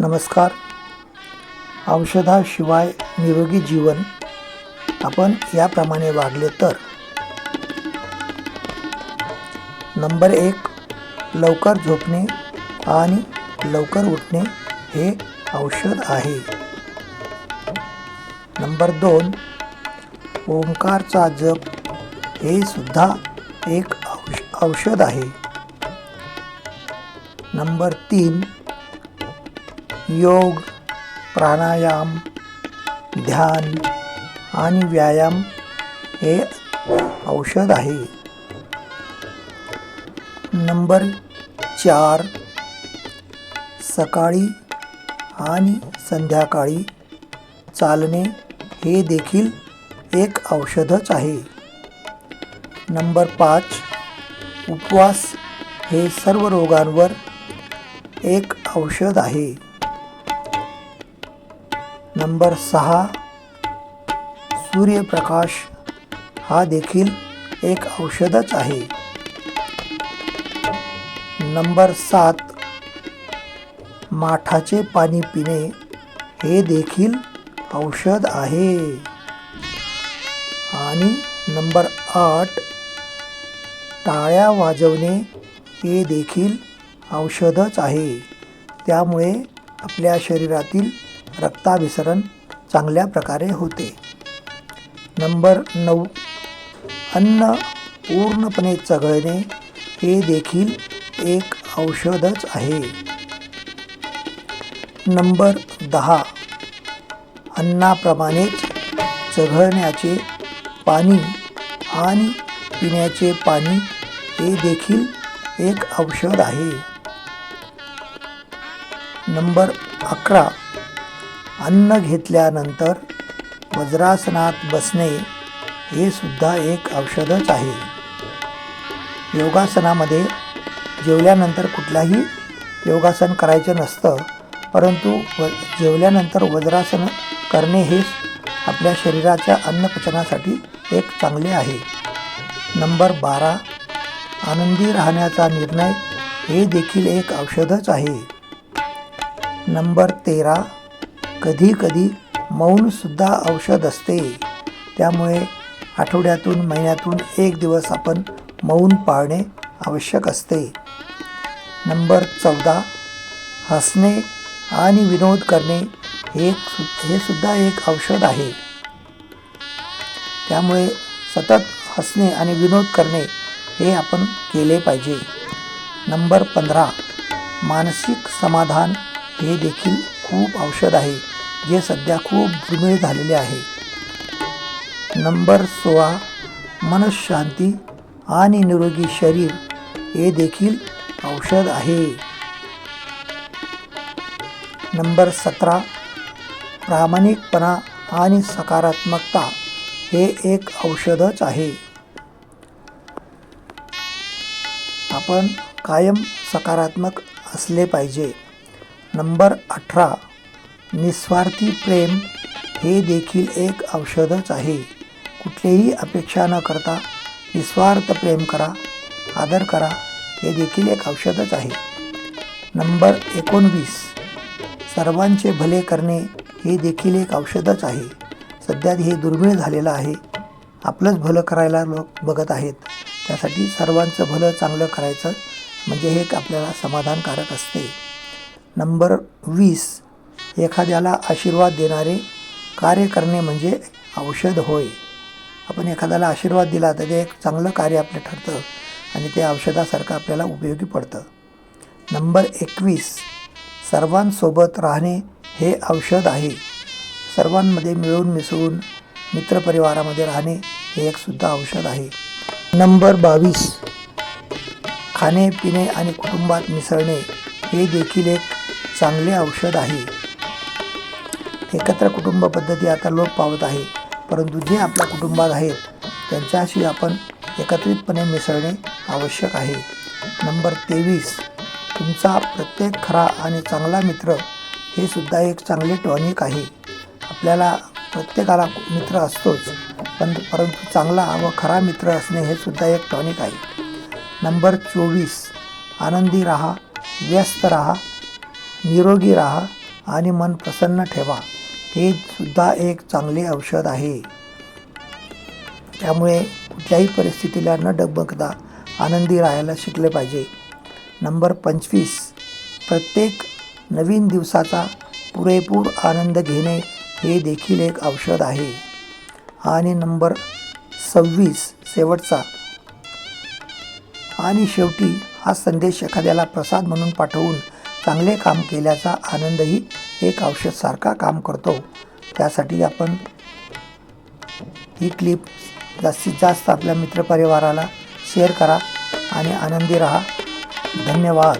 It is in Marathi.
नमस्कार. औषधाशिवाय निरोगी जीवन आपण याप्रमाणे वागले तर. नंबर एक लवकर झोपणे आणि लवकर उठणे हे औषध आहे. नंबर दोन ओंकारचा जप हे सुद्धा एक औष औषध आहे. नंबर तीन योग प्राणायाम ध्यान आणि व्यायाम हे औषध आहे. नंबर चार सकाळी आणि संध्याकाळी चालणे हे देखील एक औषधच आहे. नंबर पाच उपवास हे सर्व रोगांवर एक औषध आहे. नंबर सहा सूर्यप्रकाश हा देखील एक औषधच आहे. नंबर सात माठाचे पाणी पिणे हे देखील औषध आहे. आणि नंबर आठ टाळ्या वाजवणे हे देखील औषधच आहे. त्यामुळे आपल्या शरीरातील रक्ताभिसरण चांगल्या प्रकारे होते. नंबर नऊ. अन्न पूर्णपणे चघळणे हे देखील एक औषधच आहे. नंबर दहा. अन्नाप्रमाणेच चघळण्याचे पाणी आणि पिण्याचे पाणी हे देखील एक औषध आहे. नंबर अकरा. अन्न घेतल्यानंतर वज्रासनात बसणे हे सुद्धा एक औषधच आहे. योगासनामध्ये जेवल्यानंतर कुठलाही योगासन करायचं नसतं परंतु व जेवल्यानंतर वज्रासन करणे हे आपल्या शरीराच्या अन्नपचनासाठी एक चांगले आहे. नंबर बारा आनंदी राहण्याचा निर्णय हे देखील एक औषधच आहे. नंबर तेरा कधी कधी मौनसुद्धा औषध असते. त्यामुळे आठवड्यातून महिन्यातून एक दिवस आपण मौन पाळणे आवश्यक असते. नंबर चौदा. हसणे आणि विनोद करणे हे सु हे सुद्धा एक औषध आहे. त्यामुळे सतत हसणे आणि विनोद करणे हे आपण केले पाहिजे. नंबर पंधरा. मानसिक समाधान हे देखील खूप औषध आहे. जे सध्या खूप दुर्मिळ झालेले आहे. नंबर सोळा मनशांती आणि निरोगी शरीर हे देखील औषध आहे. नंबर सतरा प्रामाणिकपणा आणि सकारात्मकता हे एक औषधच आहे. आपण कायम सकारात्मक असले पाहिजे. नंबर अठरा निस्वार्थी प्रेम हे देखील एक औषधच आहे. कुठलीही अपेक्षा न करता निस्वार्थ प्रेम करा आदर करा हे देखील एक औषधच आहे. नंबर एकोणवीस. सर्वांचे भले करणे हे देखील एक औषधच आहे. सध्या हे दुर्मिळ झालेलं आहे. आपलंच भलं करायला लोक बघत आहेत. त्यासाठी सर्वांचं भलं चांगलं करायचं म्हणजे हे एक आपल्याला समाधानकारक असते. नंबर वीस. एखाद्याला आशीर्वाद देणारे कार्य करणे म्हणजे औषध होय. आपण एखाद्याला आशीर्वाद दिला तर ते एक चांगलं कार्य आपलं ठरतं आणि ते औषधासारखं आपल्याला उपयोगी पडतं. नंबर एकवीस सर्वांसोबत राहणे हे औषध आहे. सर्वांमध्ये मिळून मिसळून मित्रपरिवारामध्ये राहणे हे एक सुद्धा औषध आहे. नंबर बावीस खाणे पिणे आणि कुटुंबात मिसळणे हे देखील एक चांगले औषध आहे. एकत्र कुटुंब पद्धती आता लोप पावत आहे. परंतु जे आपल्या कुटुंबात आहेत त्यांच्याशी आपण एकत्रितपणे मिसळणे आवश्यक आहे. नंबर तेवीस. तुमचा प्रत्येक खरा आणि चांगला मित्र हे सुद्धा एक चांगले टॉनिक आहे. आपल्याला प्रत्येकाला मित्र असतोच पण परंतु चांगला व खरा मित्र असणे हे सुद्धा एक टॉनिक आहे. नंबर चोवीस. आनंदी राहा व्यस्त राहा निरोगी राहा आणि मन प्रसन्न ठेवा. हे सुद्धा एक चांगले औषध आहे. त्यामुळे कुठल्याही परिस्थितीला न डगमगता आनंदी राहायला शिकले पाहिजे. नंबर पंचवीस. प्रत्येक नवीन दिवसाचा पुरेपूर आनंद घेणे हे देखील एक औषध आहे. आणि नंबर सव्वीस. शेवटचा. आणि शेवटी हा संदेश एखाद्याला प्रसाद म्हणून पाठवून चांगले काम केल्याचा आनंदही एक औषधसारखा काम करतो. त्यासाठी आपण ही क्लिप जास्तीत जास्त आपल्या मित्रपरिवाराला शेअर करा आणि आनंदी रहा. धन्यवाद.